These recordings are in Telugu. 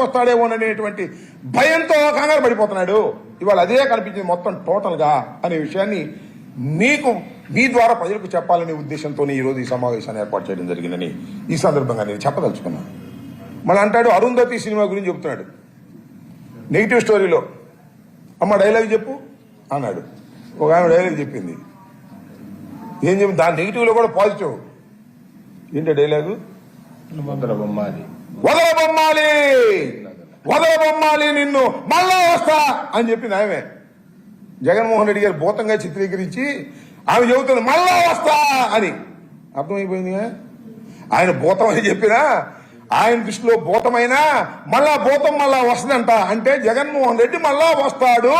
వస్తాడేమోననేటువంటి భయంతో కంగారు పడిపోతున్నాడు. ఇవాళ అదే కనిపించింది మొత్తం టోటల్గా అనే విషయాన్ని మీకు మీ ద్వారా ప్రజలకు చెప్పాలనే ఉద్దేశంతో ఈ రోజు ఈ సమావేశాన్ని ఏర్పాటు చేయడం జరిగిందని ఈ సందర్భంగా నేను చెప్పదలుచుకున్నాను మళ్ళీ అంటాడు అరుంధతి సినిమా గురించి చెప్తున్నాడు. నెగిటివ్ స్టోరీలో. అమ్మ డైలాగ్ చెప్పు అన్నాడు. ఒక ఆమె డైలాగ్ చెప్పింది. ఏం చెప్పి దాని నెగిటివ్లో కూడా పాజిటివ్. ఏంటి డైలాగు? బొమ్మ అది. వదలబొమ్మాలి! వదలబొమ్మాలి నిన్ను! మళ్ళా వస్తా! అని చెప్పింది ఆమె జగన్మోహన్ రెడ్డి గారు భూతంగా చిత్రీకరించి ఆమె చెబుతుంది మళ్ళా వస్తా! అని. అర్థమైపోయింది ఆయన భూతం అని చెప్పినా ఆయన దృష్టిలో భూతమైనా మళ్ళా భూతం మళ్ళా వస్తుందంట. అంటే జగన్మోహన్ రెడ్డి మళ్ళా వస్తాడు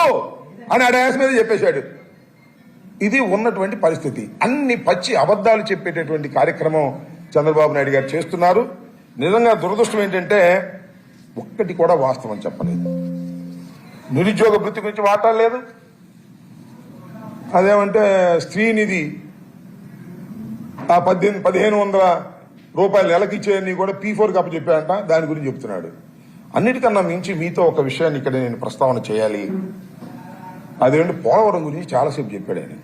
అని అడాస్ మీద చెప్పేశాడు. ఇది ఉన్నటువంటి పరిస్థితి. అన్ని పచ్చి అబద్ధాలు చెప్పేటటువంటి కార్యక్రమం చంద్రబాబు నాయుడు గారు చేస్తున్నారు. నిజంగా దురదృష్టం ఏంటంటే ఒక్కటి కూడా వాస్తవం చెప్పలేదు. నిరుద్యోగ వృత్తి గురించి మాట్లాడలేదు అదేమంటే స్త్రీనిధి ఆ పద్దెనిమిది పదిహేను వందల రూపాయలు నెలకిచ్చేయని కూడా పీ ఫోర్ కప్ప చెప్పాడంట దాని గురించి చెప్తున్నాడు. అన్నిటికన్నా మించి మీతో ఒక విషయాన్ని ఇక్కడ నేను ప్రస్తావన చేయాలి. అదేంటి పోలవరం గురించి చాలాసేపు చెప్పాడు ఆయన.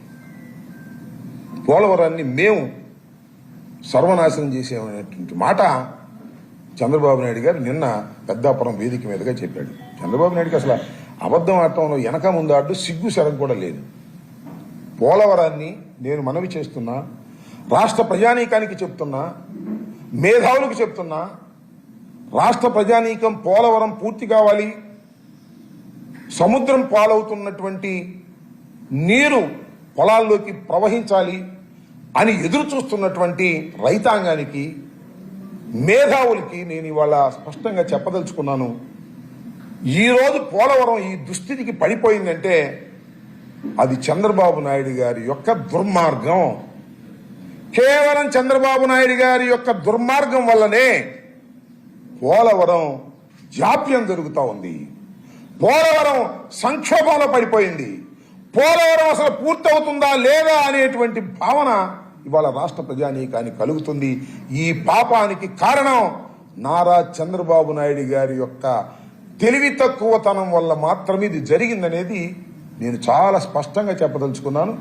పోలవరాన్ని మేము సర్వనాశనం చేసేమనేటువంటి మాట చంద్రబాబు నాయుడు గారు నిన్న పెద్దాపురం వేదిక మీదుగా చెప్పాడు. చంద్రబాబు నాయుడుకి అసలు అబద్ధం ఆడటంలో వెనక ముందు ఆడు సిగ్గు శరం కూడా లేదు. పోలవరాన్ని నేను మనవి చేస్తున్నా రాష్ట్ర ప్రజానీకానికి చెప్తున్నా మేధావులకు చెప్తున్నా రాష్ట్ర ప్రజానీకం పోలవరం పూర్తి కావాలి సముద్రం పాలవుతున్నటువంటి నీరు పొలాల్లోకి ప్రవహించాలి అని ఎదురు చూస్తున్నటువంటి రైతాంగానికి మేధావులకి నేను ఇవాళ స్పష్టంగా చెప్పదలుచుకున్నాను. ఈరోజు పోలవరం ఈ దుస్థితికి పడిపోయిందంటే అది చంద్రబాబు నాయుడు గారి యొక్క దుర్మార్గం. కేవలం చంద్రబాబు నాయుడు గారి యొక్క దుర్మార్గం వల్లనే పోలవరం జాప్యం జరుగుతూ ఉంది. పోలవరం సంక్షోభంలో పడిపోయింది. పోలవరం అసలు పూర్తవుతుందా లేదా అనేటువంటి భావన ఇవాళ రాష్ట్ర ప్రజానీకానికి కలుగుతుంది. ఈ పాపానికి కారణం నారా చంద్రబాబు నాయుడు గారి యొక్క తెలివి తక్కువతనం వల్ల మాత్రమే ఇది జరిగిందనేది నేను చాలా స్పష్టంగా చెప్పదలుచుకున్నాను.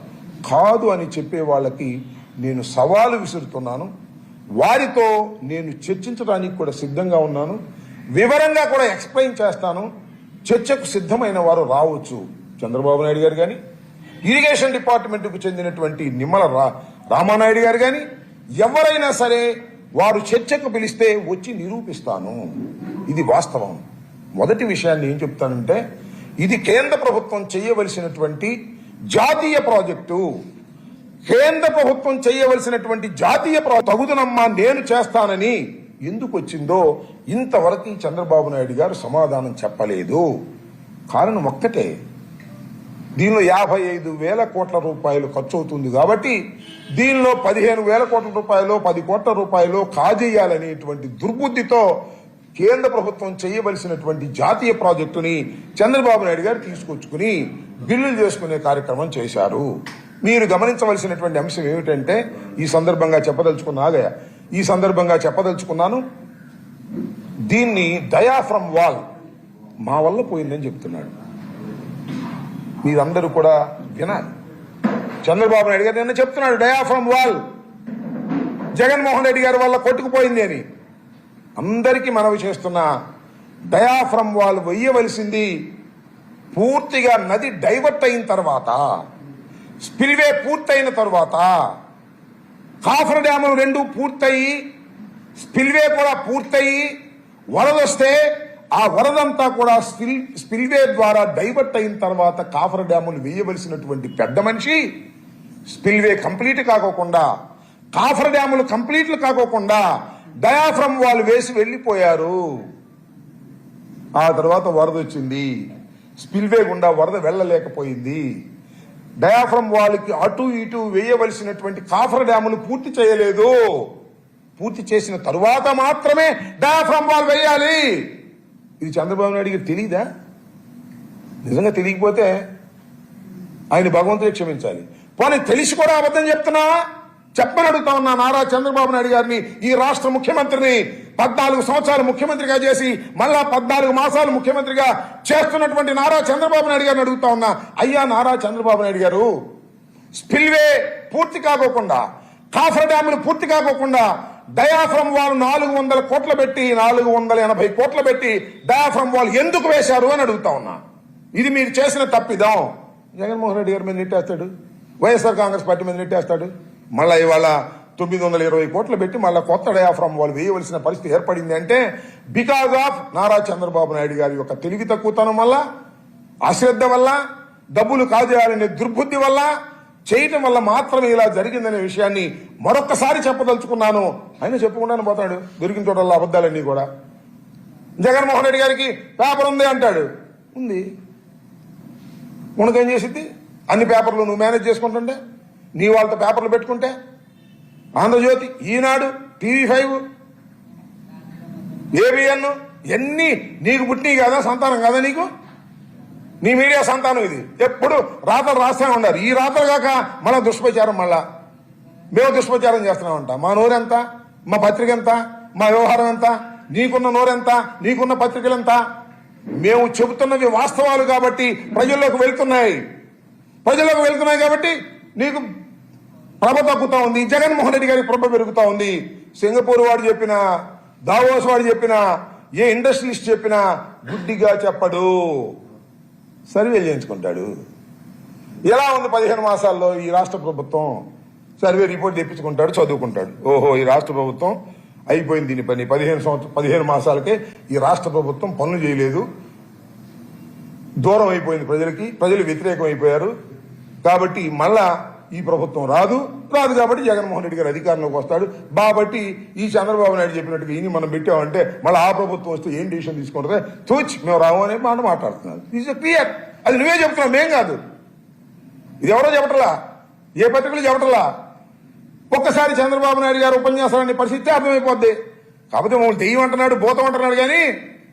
కాదు అని చెప్పే వాళ్ళకి నేను సవాలు విసురుతున్నాను. వారితో నేను చర్చించడానికి కూడా సిద్ధంగా ఉన్నాను. వివరంగా కూడా ఎక్స్ప్లెయిన్ చేస్తాను. చర్చకు సిద్ధమైన వారు రావచ్చు చంద్రబాబు నాయుడు గారు కానీ ఇరిగేషన్ డిపార్ట్మెంట్కు చెందినటువంటి నిమ్మల రా రామానాయుడు గారు కానీ ఎవరైనా సరే వారు చర్చకు పిలిస్తే వచ్చి నిరూపిస్తాను. ఇది వాస్తవం. మొదటి విషయాన్ని ఏం చెప్తానంటే ఇది కేంద్ర ప్రభుత్వం చేయవలసినటువంటి జాతీయ ప్రాజెక్టు. కేంద్ర ప్రభుత్వం చేయవలసినటువంటి జాతీయ ప్రా- తగుదనమ్మా నేను చేస్తానని ఎందుకు వచ్చిందో ఇంతవరకు చంద్రబాబు నాయుడు గారు సమాధానం చెప్పలేదు. కారణం ఒక్కటే. దీనిలో యాభై ఐదు వేల కోట్ల రూపాయలు ఖర్చు అవుతుంది కాబట్టి దీనిలో పదిహేను వేల కోట్ల రూపాయలు పది కోట్ల రూపాయలు కాజేయాలనేటువంటి దుర్బుద్ధితో కేంద్ర ప్రభుత్వం చేయవలసినటువంటి జాతీయ ప్రాజెక్టుని చంద్రబాబు నాయుడు గారు తీసుకొచ్చుకుని బిల్లులు చేసుకునే కార్యక్రమం చేశారు. మీరు గమనించవలసినటువంటి అంశం ఏమిటంటే ఈ సందర్భంగా చెప్పదలుచుకున్న ఈ సందర్భంగా చెప్పదలుచుకున్నాను దీన్ని దయా ఫ్రమ్ వాల్ మా వల్ల పోయిందని చెప్తున్నాడు. మీరందరూ కూడా వినాలి. చంద్రబాబు నాయుడు గారు నిన్న చెప్తున్నాడు డయాఫ్రమ్ వాల్ జగన్మోహన్ రెడ్డి గారి వల్ల కొట్టుకుపోయింది అని. అందరికీ మనవి చేస్తున్న డయాఫ్రమ్ వాల్ వెయ్యవలసింది పూర్తిగా నది డైవర్ట్ అయిన తర్వాత స్పిల్వే పూర్తయిన తర్వాత కాఫర్ డ్యాములు రెండు పూర్తయి స్పిల్వే కూడా పూర్తయి వరదొస్తే ఆ వరదంతా కూడా స్పిల్ స్పిల్వే ద్వారా డైవర్ట్ అయిన తర్వాత కాఫర్ డ్యాములు వేయవలసినటువంటి పెద్ద మనిషి స్పిల్వే కంప్లీట్ కాకోకుండా కాఫర్ డ్యాములు కంప్లీట్లు కాకోకుండా డయాఫ్రమ్ వాళ్ళు వేసి వెళ్ళిపోయారు. ఆ తర్వాత వరద వచ్చింది. స్పిల్వే గుండా వరద వెళ్ళలేకపోయింది. డయాఫ్రమ్ వాళ్ళకి అటు ఇటు వేయవలసినటువంటి కాఫర్ డ్యాములు పూర్తి చేయలేదు. పూర్తి చేసిన తరువాత మాత్రమే డయాఫ్రమ్ వాళ్ళు వేయాలి. ఇది చంద్రబాబు నాయుడికి తెలియదా నిజంగా తెలియకపోతే ఆయన భగవంతుడే క్షమించాలి. పోనీ తెలిసి కూడా అబద్ధం చెప్తున్నావా చెప్పని అడుగుతా ఉన్నా నారా చంద్రబాబు నాయుడు గారిని ఈ రాష్ట్ర ముఖ్యమంత్రిని పద్నాలుగు సంవత్సరాలు ముఖ్యమంత్రిగా చేసి మళ్ళా పద్నాలుగు మాసాలు ముఖ్యమంత్రిగా చేస్తున్నటువంటి నారా చంద్రబాబు నాయుడు గారిని అడుగుతా ఉన్నా అయ్యా నారా చంద్రబాబు నాయుడు గారు స్పిల్వే పూర్తి కాకోకుండా కాఫర్ డ్యాములు పూర్తి కాకోకుండా డయాఫ్రమ్ వాల్ నాలుగు వందల కోట్లు పెట్టి నాలుగు వందల ఎనభై కోట్లు పెట్టి డయాఫ్రమ్ వాల్ ఎందుకు వేశారు అని అడుగుతా ఉన్నా. ఇది మీరు చేసిన తప్పిదం. జగన్మోహన్ రెడ్డి గారి మీద నెట్టేస్తాడు. వైఎస్ఆర్ కాంగ్రెస్ పార్టీ మీద నెట్టేస్తాడు. మళ్ళా ఇవాళ తొమ్మిది వందల ఇరవై కోట్లు పెట్టి మళ్ళీ కొత్త డయాఫ్రమ్ వాళ్ళు వేయవలసిన పరిస్థితి ఏర్పడింది అంటే బికాజ్ ఆఫ్ నారా చంద్రబాబు నాయుడు గారి యొక్క తెలివి తక్కువతనం వల్ల అశ్రద్ధ వల్ల డబ్బులు కాజేయాలనే దుర్బుద్ధి వల్ల చేయటం వల్ల మాత్రమే ఇలా జరిగిందనే విషయాన్ని మరొక్కసారి చెప్పదలుచుకున్నాను. ఆయన చెప్పుకుంటాను పోతాడు. దొరికిన చోటల్లో అబద్ధాలన్నీ కూడా. జగన్మోహన్ రెడ్డి గారికి పేపర్ ఉంది అంటాడు. ఉంది. ఉనకేం చేసిద్ది? అన్ని పేపర్లు నువ్వు మేనేజ్ చేసుకుంటుంటే నీ వాళ్ళతో పేపర్లు పెట్టుకుంటే Andhrajyothy Eenadu TV five ABN ఎన్ని నీకు పుట్టినవి కాదా సంతానం కాదా నీకు? నీ మీడియా సంతానం ఇది. ఎప్పుడు రాతలు రాస్తూనే ఉన్నారు. ఈ రాతలు కాక మళ్ళా దుష్ప్రచారం మళ్ళా. మేము దుష్ప్రచారం చేస్తున్నామంట. మా నోరెంత? మా పత్రిక ఎంత మా వ్యవహారం ఎంత? నీకున్న నోరెంత? నీకున్న పత్రికలు ఎంత? మేము చెబుతున్నవి వాస్తవాలు కాబట్టి ప్రజల్లోకి వెళ్తున్నాయి. ప్రజల్లోకి వెళ్తున్నాయి కాబట్టి నీకు ప్రభ తగ్గుతూ ఉంది. జగన్మోహన్ రెడ్డి గారి ప్రభ పెరుగుతూ ఉంది. సింగపూర్ వాడు చెప్పిన దావోస్ వాడు చెప్పిన ఏ ఇండస్ట్రియలిస్ట్ చెప్పినా గుడ్డిగా చెప్పడు. సర్వే చేయించుకుంటాడు. ఎలా ఉంది పదిహేను మాసాల్లో ఈ రాష్ట్ర ప్రభుత్వం? సర్వే రిపోర్ట్ తెప్పించుకుంటాడు చదువుకుంటాడు. ఓహో ఈ రాష్ట్ర ప్రభుత్వం అయిపోయింది దీని పని. పదిహేను సంవత్సరం పదిహేను మాసాలకే ఈ రాష్ట్ర ప్రభుత్వం పనులు చేయలేదు. దూరం అయిపోయింది ప్రజలకి. ప్రజలు వ్యతిరేకం అయిపోయారు. కాబట్టి మళ్ళా ఈ ప్రభుత్వం రాదు. రాదు కాబట్టి జగన్మోహన్ రెడ్డి గారు అధికారంలోకి వస్తాడు. కాబట్టి ఈ చంద్రబాబు నాయుడు చెప్పినట్టుగా ఈయన మనం పెట్టామంటే మళ్ళీ ఆ ప్రభుత్వం వస్తే ఏం డిసిషన్ తీసుకుంటుందో తోచి మేము రాము అనే మాట మాట్లాడుతున్నాను ఈజ్ క్లియర్ అది నువ్వే చెప్తున్నావు మేం కాదు. ఇది ఎవరో చెప్పటలా? ఏ పత్రికలు చెప్పటలా? ఒక్కసారి చంద్రబాబు నాయుడు గారు ఉపన్యాసాన్ని పరిస్థితి అర్థమైపోద్ది కాకపోతే మమ్మల్ని దెయ్యం అంటున్నాడు భూతం అంటున్నాడు కానీ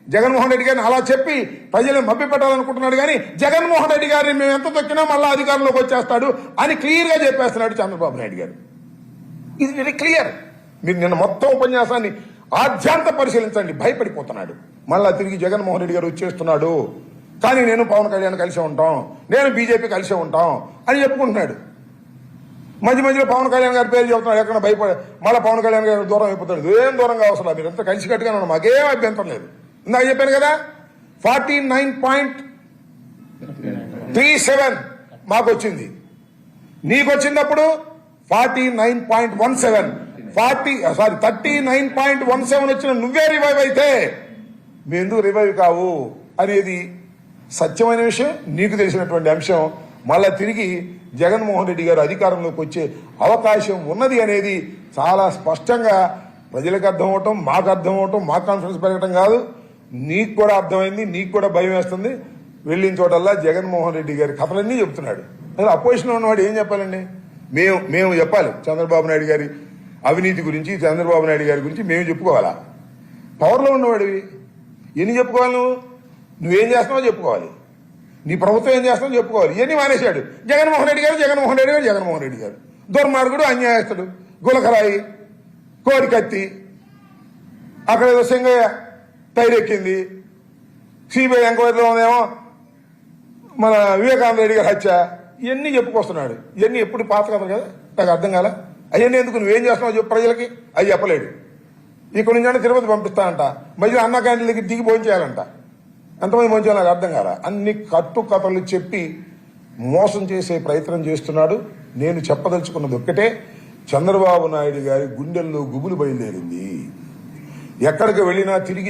జగన్మోహన్ రెడ్డి గారిని అలా చెప్పి ప్రజలను మభ్యపెట్టాలనుకుంటున్నాడు కానీ జగన్మోహన్ రెడ్డి గారిని మేము ఎంత తొక్కినా మళ్ళీ అధికారంలోకి వచ్చేస్తాడు అని క్లియర్గా చెప్పేస్తున్నాడు చంద్రబాబు నాయుడు గారు. ఇది వెరీ క్లియర్. మీరు నిన్న మొత్తం ఉపన్యాసాన్ని ఆధ్యాంత పరిశీలించండి. భయపడిపోతున్నాడు. మళ్ళా తిరిగి జగన్మోహన్ రెడ్డి గారు వచ్చేస్తున్నాడు. కానీ నేను పవన్ కళ్యాణ్ కలిసే ఉంటాం. నేను బీజేపీ కలిసే ఉంటాం అని చెప్పుకుంటున్నాడు. మధ్య మధ్యలో పవన్ కళ్యాణ్ గారి పేరు చెబుతున్నాడు ఎక్కడ భయపడే మళ్ళీ పవన్ కళ్యాణ్ గారు దూరం అయిపోతాడు. ఏం దూరంగా అవసరం? మీరు ఎంత కలిసి కట్టుగా మాకేం అభ్యంతరం లేదు. ఇందాక చెప్పాను కదా forty nine point three seven మాకు వచ్చింది నీకు వచ్చినప్పుడు forty nine point one seven forty sorry thirty nine point one seven వచ్చిన నువ్వే రివైవ్ అయితే మీ ఎందుకు రివైవ్ కావు అనేది సత్యమైన విషయం నీకు తెలిసినటువంటి అంశం. మళ్ళా తిరిగి జగన్మోహన్ రెడ్డి గారు అధికారంలోకి వచ్చే అవకాశం ఉన్నది అనేది చాలా స్పష్టంగా ప్రజలకు అర్థం అవటం మాకు అర్థం అవటం మాకు కాన్ఫిడెన్స్ పెరగటం కాదు. నీకు కూడా అర్థమైంది నీకు కూడా భయం వేస్తుంది. వెళ్ళిన చోటల్లా జగన్మోహన్ రెడ్డి గారి కథలన్నీ చెప్తున్నాడు అసలు అపోజిషన్ ఉన్నవాడు ఏం చెప్పాలండి? మేము మేము చెప్పాలి. చంద్రబాబు నాయుడు గారి అవినీతి గురించి చంద్రబాబు నాయుడు గారి గురించి మేము చెప్పుకోవాలా? పవర్లో ఉన్నవాడివి ఎన్ని చెప్పుకోవాలి నువ్వు? నువ్వేం చేస్తున్నావో చెప్పుకోవాలి. నీ ప్రభుత్వం ఏం చేస్తున్నావు చెప్పుకోవాలి. ఇవన్నీ మానేశాడు. జగన్మోహన్ రెడ్డి గారు జగన్మోహన్ రెడ్డి గారు జగన్మోహన్ రెడ్డి గారు. దుర్మార్గుడు అన్యాయస్తుడు గులకరాయి కోరికత్తి అక్కడ ఏదో సింగయ్య టైరెక్కింది సిబిఐ ఎంక్వైరీలో ఉందేమో మన వివేకానంద రెడ్డి గారి హత్య. ఇవన్నీ చెప్పుకొస్తున్నాడు. ఇవన్నీ ఎప్పుడు పాత కథలు కదా? నాకు అర్థం కాలే? అవన్నీ ఎందుకు నువ్వేం చేస్తున్నావు చెప్పు ప్రజలకి? అవి చెప్పలేడు. ఇక్కడ నుంచి తిరుపతి పంపిస్తానంట. మధ్యలో అన్న క్యాంటీన్ దగ్గర దిగి భోంచేయాలంట ఎంతమంది భోంచేయాలి నాకు అర్థం కాలే? అన్ని కట్టు కథలు చెప్పి మోసం చేసే ప్రయత్నం చేస్తున్నాడు. నేను చెప్పదలుచుకున్నది ఒక్కటే చంద్రబాబు నాయుడు గారి గుండెల్లో గుబులు బయలుదేరింది. ఎక్కడికి వెళ్ళినా తిరిగి